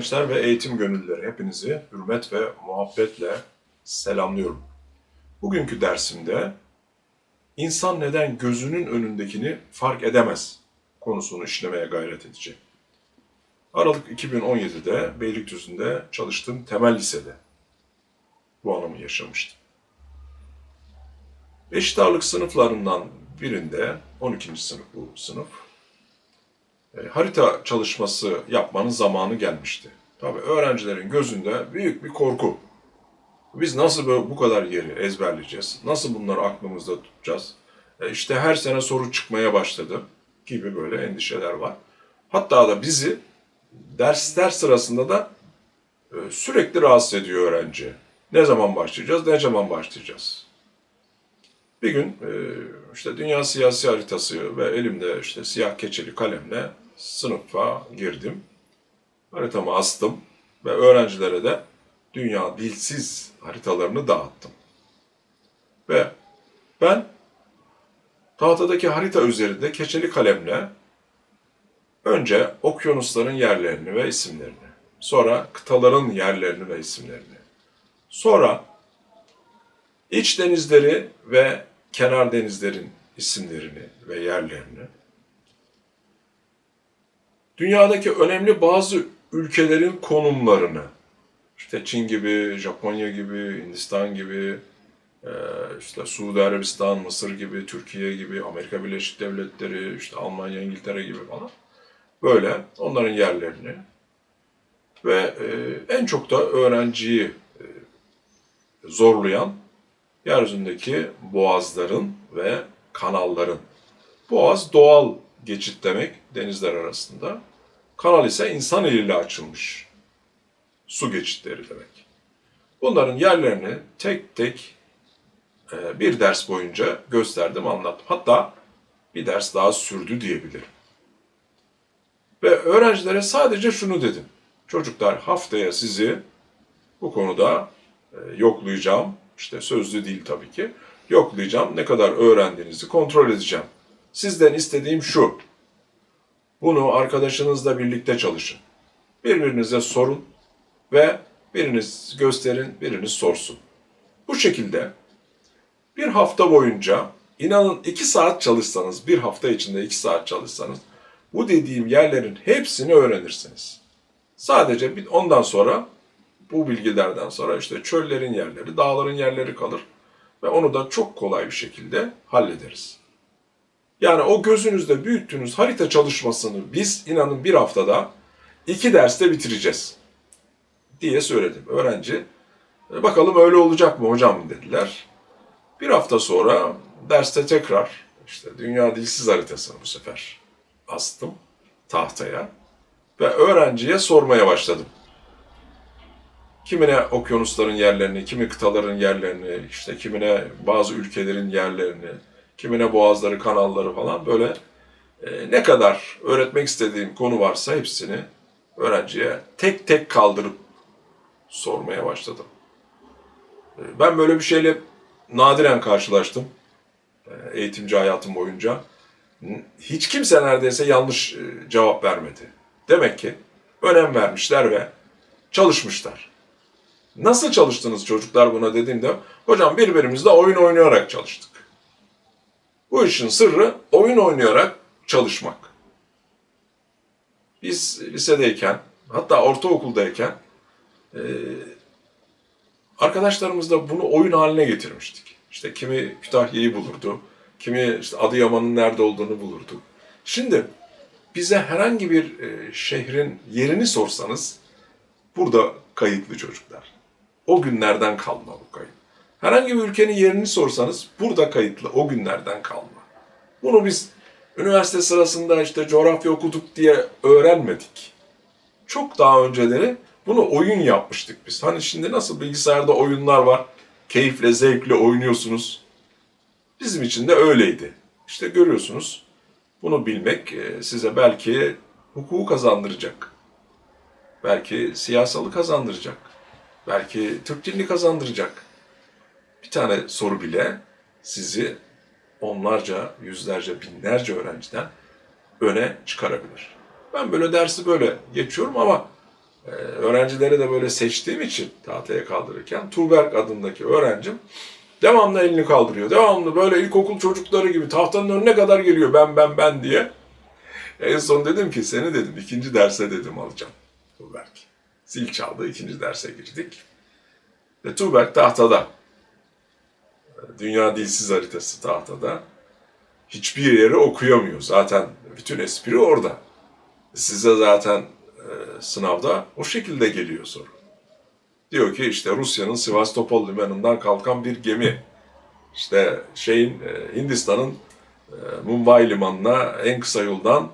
gençler ve eğitim gönüllüleri hepinizi hürmet ve muhabbetle selamlıyorum. Bugünkü dersimde insan neden gözünün önündekini fark edemez konusunu işlemeye gayret edeceğim. Aralık 2017'de Beylikdüzü'nde çalıştığım temel lisede bu anımı yaşamıştım. Eşit ağırlık sınıflarından birinde, 12. sınıf bu sınıf, e, harita çalışması yapmanın zamanı gelmişti. Tabii öğrencilerin gözünde büyük bir korku. Biz nasıl böyle bu kadar yeri ezberleyeceğiz? Nasıl bunları aklımızda tutacağız? E işte her sene soru çıkmaya başladı gibi böyle endişeler var. Hatta da bizi dersler sırasında da e, sürekli rahatsız ediyor öğrenci. Ne zaman başlayacağız, ne zaman başlayacağız? Bir gün e, işte dünya siyasi haritası ve elimde işte siyah keçeli kalemle sınıfa girdim. Haritamı astım ve öğrencilere de dünya dilsiz haritalarını dağıttım. Ve ben tahtadaki harita üzerinde keçeli kalemle önce okyanusların yerlerini ve isimlerini, sonra kıtaların yerlerini ve isimlerini, sonra iç denizleri ve kenar denizlerin isimlerini ve yerlerini, dünyadaki önemli bazı ülkelerin konumlarını, işte Çin gibi, Japonya gibi, Hindistan gibi, e, işte Suudi Arabistan, Mısır gibi, Türkiye gibi, Amerika Birleşik Devletleri, işte Almanya, İngiltere gibi falan böyle onların yerlerini ve e, en çok da öğrenciyi e, zorlayan yeryüzündeki boğazların ve kanalların. Boğaz doğal geçit demek denizler arasında. Kanal ise insan eliyle açılmış su geçitleri demek. Bunların yerlerini tek tek e, bir ders boyunca gösterdim, anlattım. Hatta bir ders daha sürdü diyebilirim. Ve öğrencilere sadece şunu dedim. Çocuklar haftaya sizi bu konuda e, yoklayacağım. İşte sözlü değil tabii ki. Yoklayacağım. Ne kadar öğrendiğinizi kontrol edeceğim. Sizden istediğim şu. Bunu arkadaşınızla birlikte çalışın. Birbirinize sorun ve biriniz gösterin, biriniz sorsun. Bu şekilde bir hafta boyunca inanın iki saat çalışsanız, bir hafta içinde iki saat çalışsanız bu dediğim yerlerin hepsini öğrenirsiniz. Sadece ondan sonra bu bilgilerden sonra işte çöllerin yerleri, dağların yerleri kalır ve onu da çok kolay bir şekilde hallederiz. Yani o gözünüzde büyüttüğünüz harita çalışmasını biz inanın bir haftada iki derste bitireceğiz diye söyledim. Öğrenci "E, bakalım öyle olacak mı hocam dediler. Bir hafta sonra derste tekrar işte dünya dilsiz haritasını bu sefer astım tahtaya ve öğrenciye sormaya başladım. Kimine okyanusların yerlerini, kimi kıtaların yerlerini, işte kimine bazı ülkelerin yerlerini, kimine boğazları, kanalları falan böyle e, ne kadar öğretmek istediğim konu varsa hepsini öğrenciye tek tek kaldırıp sormaya başladım. E, ben böyle bir şeyle nadiren karşılaştım e, eğitimci hayatım boyunca. Hiç kimse neredeyse yanlış e, cevap vermedi. Demek ki önem vermişler ve çalışmışlar. Nasıl çalıştınız çocuklar buna dediğimde, hocam birbirimizle oyun oynayarak çalıştık. Bu işin sırrı oyun oynayarak çalışmak. Biz lisedeyken, hatta ortaokuldayken e, arkadaşlarımızla bunu oyun haline getirmiştik. İşte kimi Kütahya'yı bulurdu, kimi işte Adıyaman'ın nerede olduğunu bulurdu. Şimdi bize herhangi bir e, şehrin yerini sorsanız burada kayıtlı çocuklar. O günlerden kalma bu kayıt. Herhangi bir ülkenin yerini sorsanız burada kayıtlı o günlerden kalma. Bunu biz üniversite sırasında işte coğrafya okuduk diye öğrenmedik. Çok daha önceleri bunu oyun yapmıştık biz. Hani şimdi nasıl bilgisayarda oyunlar var, keyifle, zevkle oynuyorsunuz. Bizim için de öyleydi. İşte görüyorsunuz bunu bilmek e, size belki hukuku kazandıracak. Belki siyasalı kazandıracak. Belki Türk dilini kazandıracak. Bir tane soru bile sizi onlarca, yüzlerce, binlerce öğrenciden öne çıkarabilir. Ben böyle dersi böyle geçiyorum ama Ee, öğrencileri de böyle seçtiğim için tahtaya kaldırırken Tuğberk adındaki öğrencim devamlı elini kaldırıyor. Devamlı böyle ilkokul çocukları gibi tahtanın önüne kadar geliyor ben ben ben diye. En son dedim ki seni dedim ikinci derse dedim alacağım Tuğberk. Zil çaldı ikinci derse girdik. Ve Tuğberk tahtada. Dünya dilsiz haritası tahtada. Hiçbir yeri okuyamıyor. Zaten bütün espri orada. Size zaten e, sınavda o şekilde geliyor soru. Diyor ki işte Rusya'nın Sivastopol limanından kalkan bir gemi. İşte şeyin e, Hindistan'ın e, Mumbai limanına en kısa yoldan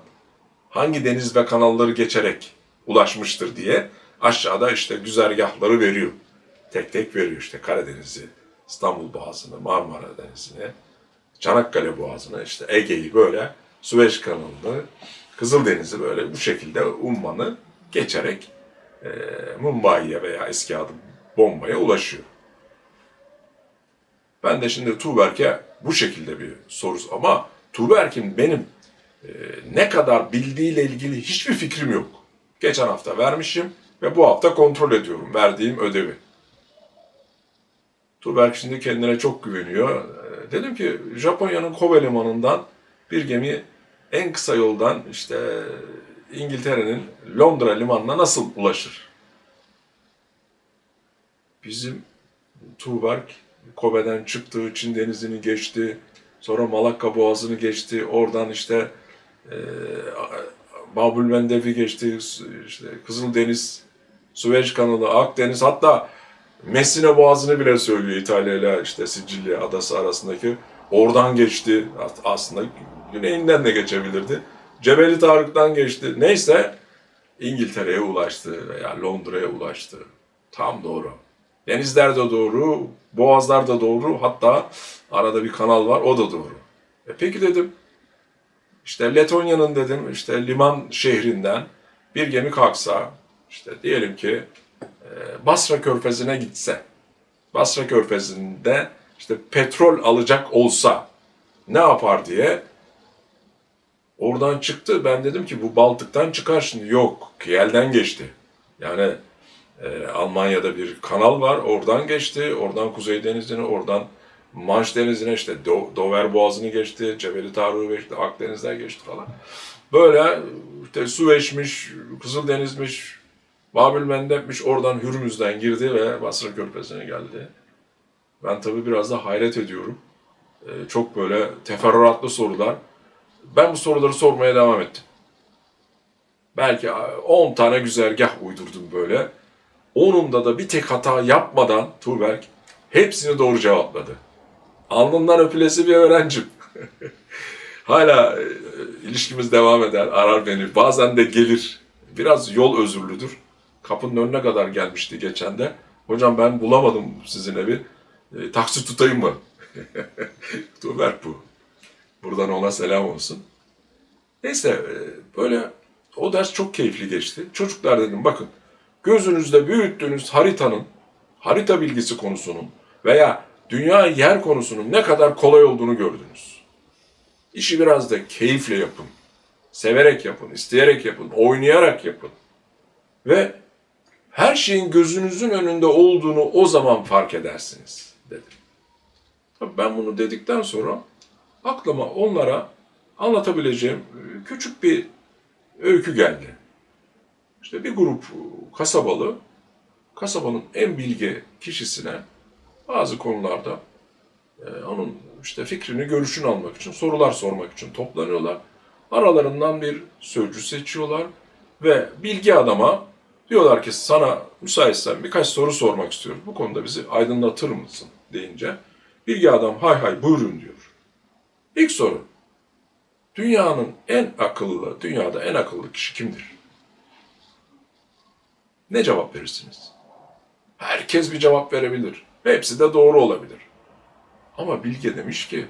hangi deniz ve kanalları geçerek ulaşmıştır diye aşağıda işte güzergahları veriyor. Tek tek veriyor işte Karadeniz'i, İstanbul Boğazı'nı, Marmara Denizi'ni, Çanakkale Boğazı'nı, işte Ege'yi böyle, Süveyş kanalını, Kızıldeniz'i böyle bu şekilde Umman'ı geçerek e, Mumbai'ye veya eski adı Bombay'a ulaşıyor. Ben de şimdi Tuğberk'e bu şekilde bir soru ama Tuğberk'in benim e, ne kadar bildiğiyle ilgili hiçbir fikrim yok. Geçen hafta vermişim ve bu hafta kontrol ediyorum verdiğim ödevi. Tuğberk şimdi kendine çok güveniyor. E, Dedim ki Japonya'nın Kobe limanından bir gemi en kısa yoldan işte İngiltere'nin Londra limanına nasıl ulaşır? Bizim Tuğberk Kobe'den çıktı, Çin denizini geçti, sonra Malakka boğazını geçti, oradan işte e, Babül geçti, işte Kızıldeniz, Süveyş kanalı, Akdeniz hatta Messina boğazını bile söylüyor İtalya ile işte Sicilya adası arasındaki. Oradan geçti. Aslında güneyinden de geçebilirdi. Cebeli Tarık'tan geçti. Neyse İngiltere'ye ulaştı veya Londra'ya ulaştı. Tam doğru. Denizler de doğru, boğazlar da doğru. Hatta arada bir kanal var, o da doğru. E peki dedim, işte Letonya'nın dedim, işte liman şehrinden bir gemi kalksa, işte diyelim ki Basra Körfezi'ne gitse, Basra Körfezi'nde işte petrol alacak olsa ne yapar diye oradan çıktı. Ben dedim ki bu Baltık'tan çıkar şimdi. Yok, Kiel'den geçti. Yani e, Almanya'da bir kanal var. Oradan geçti. Oradan Kuzey Denizi'ne, oradan Manş Denizi'ne işte Do- Dover Boğazı'nı geçti. Cebeli Tarık'ı geçti. Akdeniz'den geçti falan. Böyle işte Süveyş'miş, Kızıldeniz'miş, Babil Mendeb'miş oradan Hürmüz'den girdi ve Basra Körfezi'ne geldi. Ben tabii biraz da hayret ediyorum. Ee, çok böyle teferruatlı sorular. Ben bu soruları sormaya devam ettim. Belki 10 tane güzergah uydurdum böyle. Onunda da bir tek hata yapmadan Tuğberk hepsini doğru cevapladı. Alnından öpülesi bir öğrencim. Hala e, ilişkimiz devam eder, arar beni. Bazen de gelir. Biraz yol özürlüdür. Kapının önüne kadar gelmişti geçen de. Hocam ben bulamadım sizin evi. E, taksi tutayım mı? Tuğberk bu. Buradan ona selam olsun. Neyse e, böyle o ders çok keyifli geçti. Çocuklar dedim bakın gözünüzde büyüttüğünüz haritanın, harita bilgisi konusunun veya dünya yer konusunun ne kadar kolay olduğunu gördünüz. İşi biraz da keyifle yapın. Severek yapın, isteyerek yapın, oynayarak yapın. Ve her şeyin gözünüzün önünde olduğunu o zaman fark edersiniz dedim. Tabii ben bunu dedikten sonra aklıma onlara anlatabileceğim küçük bir öykü geldi. İşte bir grup kasabalı, kasabanın en bilge kişisine bazı konularda e, onun işte fikrini, görüşünü almak için, sorular sormak için toplanıyorlar. Aralarından bir sözcü seçiyorlar ve bilgi adama diyorlar ki sana müsaitsen birkaç soru sormak istiyorum. Bu konuda bizi aydınlatır mısın deyince bilgi adam hay hay buyurun diyor. İlk soru. Dünyanın en akıllı, dünyada en akıllı kişi kimdir? Ne cevap verirsiniz? Herkes bir cevap verebilir. Hepsi de doğru olabilir. Ama Bilge demiş ki,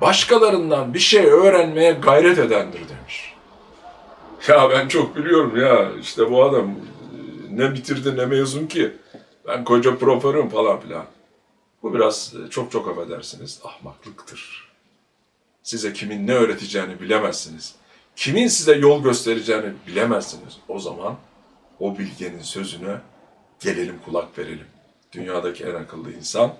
başkalarından bir şey öğrenmeye gayret edendir demiş. Ya ben çok biliyorum ya, işte bu adam ne bitirdi ne mezun ki. Ben koca profesörüm falan filan. Bu biraz çok çok affedersiniz ahmaklıktır. Size kimin ne öğreteceğini bilemezsiniz. Kimin size yol göstereceğini bilemezsiniz. O zaman o bilgenin sözüne gelelim kulak verelim. Dünyadaki en akıllı insan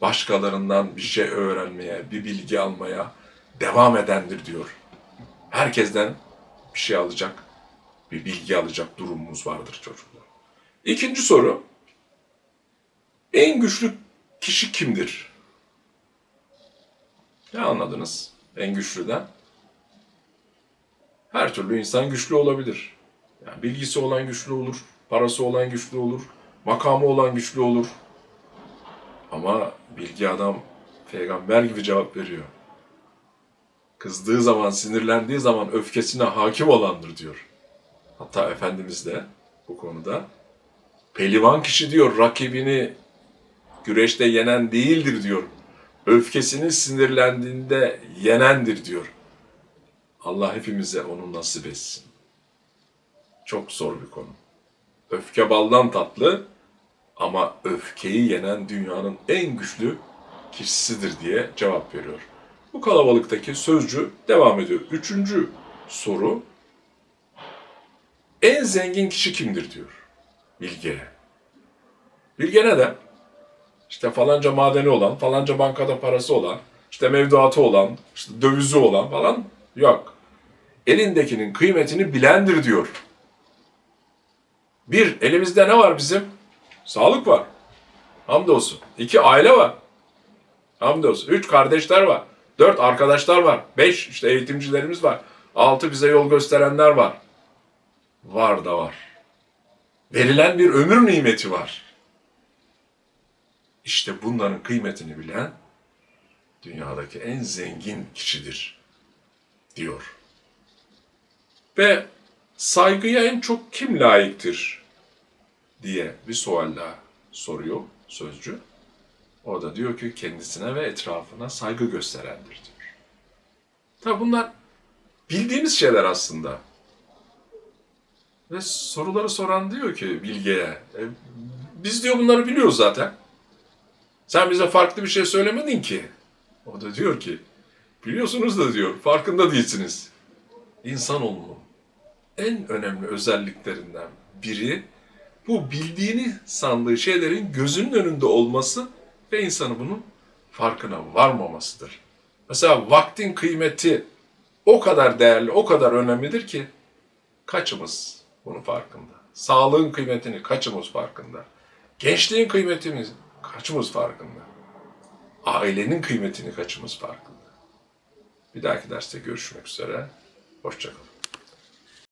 başkalarından bir şey öğrenmeye, bir bilgi almaya devam edendir diyor. Herkesten bir şey alacak, bir bilgi alacak durumumuz vardır çocuklar. İkinci soru. En güçlü kişi kimdir? Ne anladınız en güçlüden? Her türlü insan güçlü olabilir. Yani bilgisi olan güçlü olur, parası olan güçlü olur, makamı olan güçlü olur. Ama bilgi adam peygamber gibi cevap veriyor. Kızdığı zaman, sinirlendiği zaman öfkesine hakim olandır diyor. Hatta Efendimiz de bu konuda pelivan kişi diyor rakibini güreşte yenen değildir diyor. Öfkesini sinirlendiğinde yenendir diyor. Allah hepimize onu nasip etsin. Çok zor bir konu. Öfke baldan tatlı ama öfkeyi yenen dünyanın en güçlü kişisidir diye cevap veriyor. Bu kalabalıktaki sözcü devam ediyor. Üçüncü soru. En zengin kişi kimdir diyor. Bilge. Bilge neden? İşte falanca madeni olan, falanca bankada parası olan, işte mevduatı olan, işte dövizi olan falan yok. Elindekinin kıymetini bilendir diyor. Bir, elimizde ne var bizim? Sağlık var. Hamdolsun. İki, aile var. Hamdolsun. Üç, kardeşler var. Dört, arkadaşlar var. Beş, işte eğitimcilerimiz var. Altı, bize yol gösterenler var. Var da var. Verilen bir ömür nimeti var. İşte bunların kıymetini bilen dünyadaki en zengin kişidir diyor. Ve saygıya en çok kim layıktır diye bir sual daha soruyor sözcü. O da diyor ki kendisine ve etrafına saygı gösterendir diyor. Tabi bunlar bildiğimiz şeyler aslında. Ve soruları soran diyor ki Bilge'ye, "E, biz diyor bunları biliyoruz zaten. Sen bize farklı bir şey söylemedin ki. O da diyor ki, biliyorsunuz da diyor, farkında değilsiniz. İnsanoğlunun en önemli özelliklerinden biri bu bildiğini sandığı şeylerin gözünün önünde olması ve insanı bunun farkına varmamasıdır. Mesela vaktin kıymeti o kadar değerli, o kadar önemlidir ki kaçımız bunun farkında? Sağlığın kıymetini kaçımız farkında? Gençliğin kıymetini kaçımız farkında? Ailenin kıymetini kaçımız farkında? Bir dahaki derste görüşmek üzere. Hoşçakalın.